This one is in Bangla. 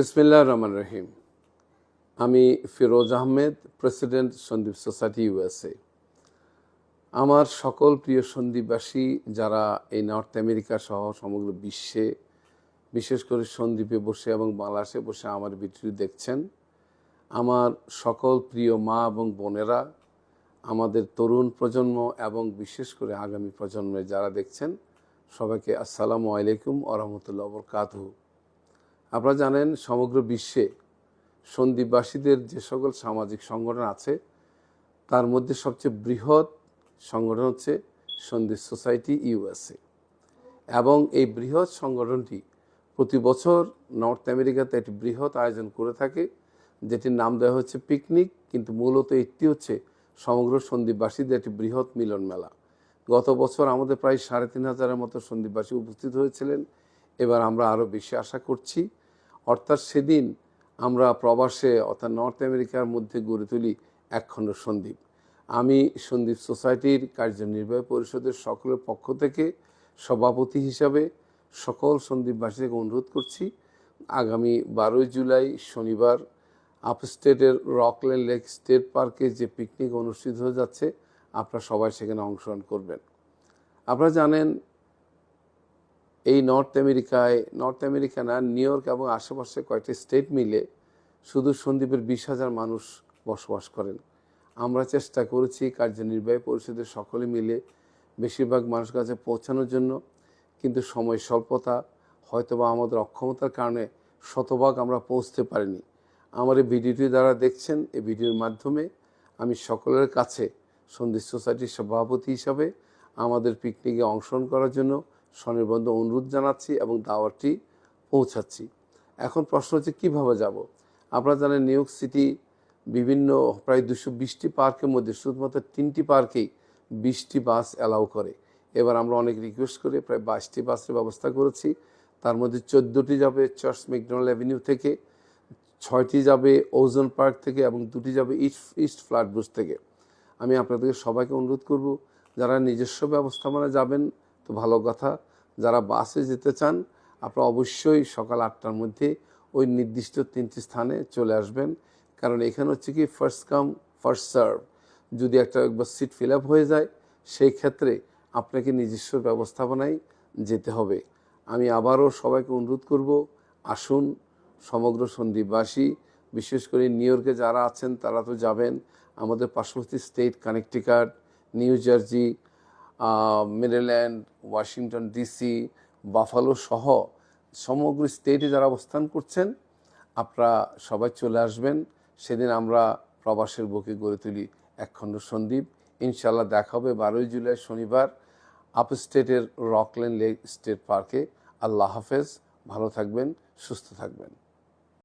বিসমিল্লাহ রহমান রহিম। আমি Firoz Ahmed, president Sandwip society USA আমার সকল প্রিয় সন্দীপবাসী যারা এই নর্থ আমেরিকা সহ সমগ্র বিশ্বে, বিশেষ করে সন্দ্বীপে বসে এবং বাংলাদেশে বসে আমার ভিডিও দেখছেন, আমার সকল প্রিয় মা এবং বোনেরা, আমাদের তরুণ প্রজন্ম এবং বিশেষ করে আগামী প্রজন্মে যারা দেখছেন, সবাইকে আসসালামু আলাইকুম আরহামতুল্লাহ বরকাতহু। আপনারা জানেন, সমগ্র বিশ্বে সন্দীপবাসীদের যে সকল সামাজিক সংগঠন আছে, তার মধ্যে সবচেয়ে বৃহৎ সংগঠন হচ্ছে সন্দীপ সোসাইটি ইউএসএ। এবং এই বৃহৎ সংগঠনটি প্রতি বছর নর্থ আমেরিকাতে একটি বৃহৎ আয়োজন করে থাকে, যেটির নাম দেওয়া হচ্ছে পিকনিক, কিন্তু মূলত এটি হচ্ছে সমগ্র সন্দীপবাসীদের একটি বৃহৎ মিলন মেলা। গত বছর আমাদের প্রায় সাড়ে তিন হাজারের মতো সন্দীপবাসী উপস্থিত হয়েছিলেন। এবার আমরা আরও বেশি আশা করছি অর্থাৎ সেদিন আমরা প্রবাসে, অর্থাৎ নর্থ আমেরিকার মধ্যে গড়ে তুলি একখণ্ড সন্দীপ। আমি সন্দীপ সোসাইটির কার্যনির্বাহী পরিষদের সকলের পক্ষ থেকে সভাপতি হিসাবে সকল সন্দীপবাসীকে অনুরোধ করছি, আগামী বারোই জুলাই শনিবার আপস্টেটের রকল্যান্ড লেক স্টেট পার্কে যে পিকনিক অনুষ্ঠিত হয়ে যাচ্ছে, আপনারা সবাই সেখানে অংশগ্রহণ করবেন। আপনারা জানেন এই নর্থ আমেরিকায়, নর্থ আমেরিকা না, নিউ ইয়র্ক এবং আশেপাশে কয়েকটি স্টেট মিলে শুধু সন্দ্বীপের বিশ হাজার মানুষ বসবাস করেন। আমরা চেষ্টা করেছি কার্যনির্বাহী পরিষদের সকলে মিলে বেশিরভাগ মানুষের কাছে পৌঁছানোর জন্য, কিন্তু সময় স্বল্পতা, হয়তোবা আমাদের অক্ষমতার কারণে শতভাগ আমরা পৌঁছতে পারিনি। আমার এই ভিডিওটি দ্বারা দেখছেন, এই ভিডিওর মাধ্যমে আমি সকলের কাছে সন্দীপ সোসাইটির সভাপতি হিসাবে আমাদের পিকনিকে অংশগ্রহণ করার জন্য স্বনির্বন্ধ অনুরোধ জানাচ্ছি এবং দাওয়াতটি পৌঁছাচ্ছি। এখন প্রশ্ন হচ্ছে, কীভাবে যাব? আপনারা জানেন, নিউ ইয়র্ক সিটি বিভিন্ন প্রায় দুশো বিশটি পার্কের মধ্যে শুধুমাত্র তিনটি পার্কেই বিশটি বাস অ্যালাউ করে। এবার আমরা অনেক রিকোয়েস্ট করে প্রায় বাইশটি বাসের ব্যবস্থা করেছি। তার মধ্যে চোদ্দোটি যাবে চার্চ ম্যাকডোনাল্ড অ্যাভিনিউ থেকে, ছয়টি যাবে ওজন পার্ক থেকে এবং দুটি যাবে ইস্ট ইস্ট ফ্ল্যাটবুস থেকে। আমি আপনাদেরকে সবাইকে অনুরোধ করব, যারা নিজস্ব ব্যবস্থাপনা যাবেন তো ভালো কথা। যারা বাসে যেতে চান, আপনারা অবশ্যই সকাল আটটার মধ্যে ওই নির্দিষ্ট তিনটি স্থানে চলে আসবেন। কারণ এখানে হচ্ছে কি ফার্স্ট কাম ফার্স্ট সার্ভ যদি একটা একবার সিট ফিল আপ হয়ে যায়, সেই ক্ষেত্রে আপনাকে নিজস্ব ব্যবস্থাপনায় যেতে হবে। আমি আবারও সবাইকে অনুরোধ করব, আসুন সমগ্র সন্দীপবাসী বিশেষ করে নিউ ইয়র্কে যারা আছেন, তারা তো যাবেন। আমাদের পার্শ্ববর্তী state Connecticut New Jersey Maryland, Washington DC Buffalo সহ সমগ্র স্টেটে যারা অবস্থান করছেন, আপনারা সবাই চলে আসবেন। সেদিন আমরা প্রবাসের বুকে গড়ে তুলি একখণ্ড সন্দীপ। ইনশাল্লাহ দেখা হবে বারোই জুলাই, শনিবার, আপ স্টেটের রকল্যান্ড লেক স্টেট পার্কে। আল্লাহ হাফেজ, ভালো থাকবেন, সুস্থ থাকবেন।